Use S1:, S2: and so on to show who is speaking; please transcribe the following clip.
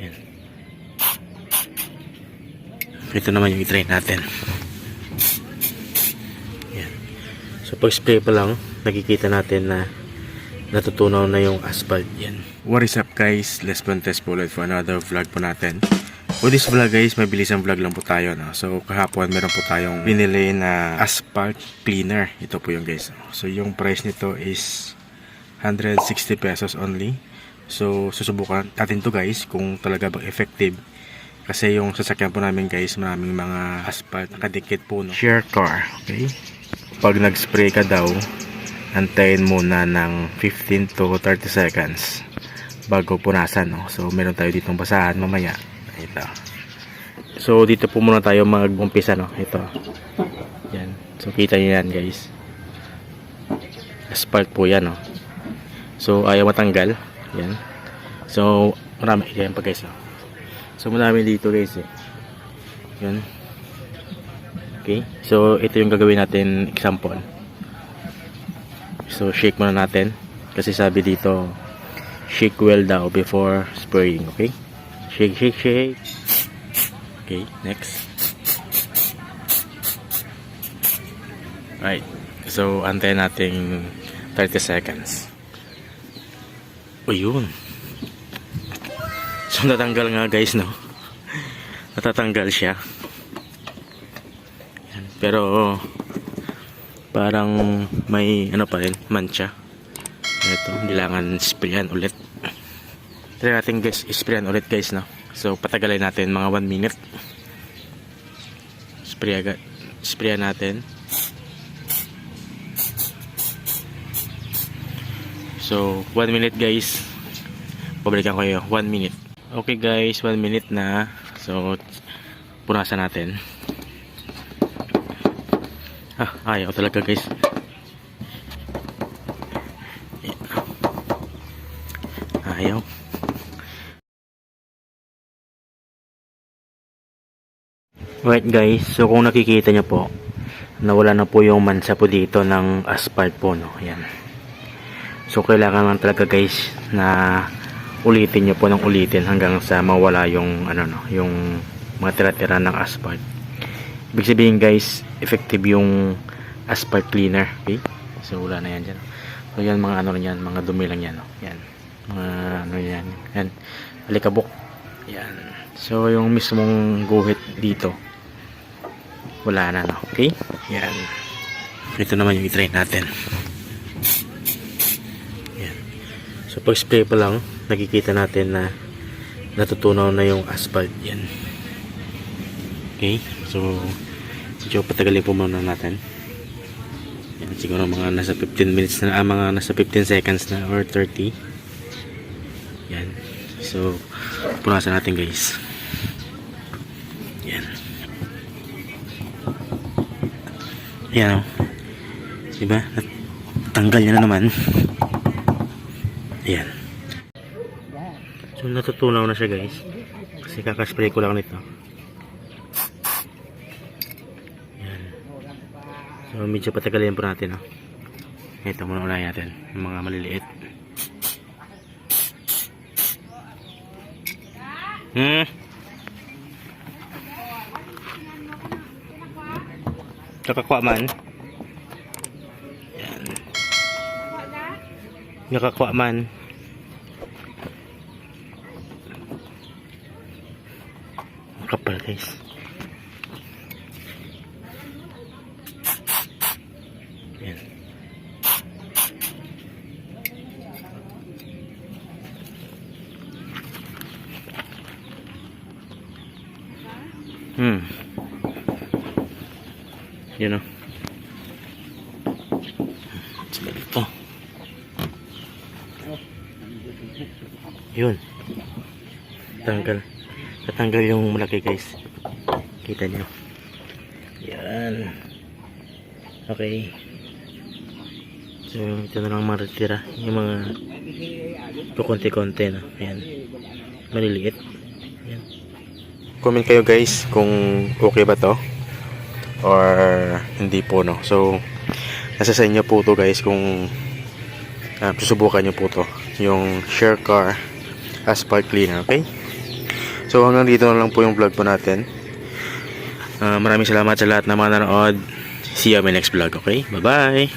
S1: Yan. Ito naman yung i-try natin. Yan. So pag spray pa lang, nakikita natin na natutunaw na yung asphalt. Yan. What is up guys? Let's run test po ulit for another vlog po natin. For this vlog guys, mabilis ang vlog lang po tayo. No? So kahapon meron po tayong binili na asphalt cleaner. Ito po yung guys. So yung price nito is 160 pesos only. So susubukan natin to guys kung talaga bang effective. Kasi yung sasakyan po namin guys, maraming mga asphalt nakadikit po. No? Share car. Okay? Pag nag-spray ka daw, antayin muna ng 15 to 30 seconds bago punasan. No? So meron tayo ditong basahan mamaya. Ito. So dito po muna tayo mag-umpisa. No? Ito. Yan. So kita niyo yan guys. Asphalt po yan. No? So ayaw matanggal. Yan. So marami. Yan pa guys. No? So marami dito guys eh. Yan. Okay. So ito yung gagawin natin example. So shake muna natin. Kasi sabi dito shake well daw before spraying. Okay. Shake, shake, shake. Okay. Next. Right. So antayin natin 30 seconds. O yun. So natanggal nga guys no. Natatanggal siya. Yan. Pero parang may ano pa rin, mancha. Ito, kailangan sprayan ulit. Try natin guys, sprayan ulit guys no. So patagalin natin mga 1 minute. Spray agad. Sprayan natin. So 1 minute guys. Pabalikan ko yun. 1 minute. Okay guys, 1 minute na. So, punasan natin. Ah, ayaw talaga guys. Ayaw. Right guys, so kung nakikita nyo po, nawala na po yung mansa po dito ng asphalt po, no? Ayan. So, kailangan lang talaga guys na ulitin nyo po ng ulitin hanggang sa mawala yung ano no, yung mga tira-tira ng asphalt. Ibig sabihin guys, effective yung asphalt cleaner. Okay? So wala na yan dyan. So yan mga ano yan, mga dumi lang yan. No? Yan. Mga ano yan. Yan. Alikabok. Yan. So yung mismong guhit dito, wala na no. Okay? Yan. Ito naman yung i-try natin. So pag spray pa lang, nakikita natin na natutunaw na yung asphalt yan. Okay so medyo patagalin po muna natin. Yan siguro mga nasa 15 minutes na ah, mga nasa 15 seconds na or 30 yan so punasan natin guys. Yan. Yan o diba? Tanggal niya na naman yan So natutunaw na siya guys. Kasi kakaspray ko lang nito. Yan. So medyo patagalin po natin. Oh. Ito muna unahin natin. Yung mga maliliit. Hmm. Nakakwa man. Yan. Nakakwa man. Kapal guys. Yan hmm. Yun o sila dito yun. Tanggal tatanggal yung malaki guys. Kita nyo yan. Okay. So ito na lang maritira yung mga kukunti-kunti na yan maliliit. Yan comment kayo guys kung okay ba to or hindi po no? So nasa sa inyo po to guys kung uh, susubukan nyo po to yung share car asphalt cleaner okay So hanggang dito na lang po yung vlog po natin. Ah, maraming salamat sa lahat na mga nanood. See you on my next vlog, okay? Bye-bye!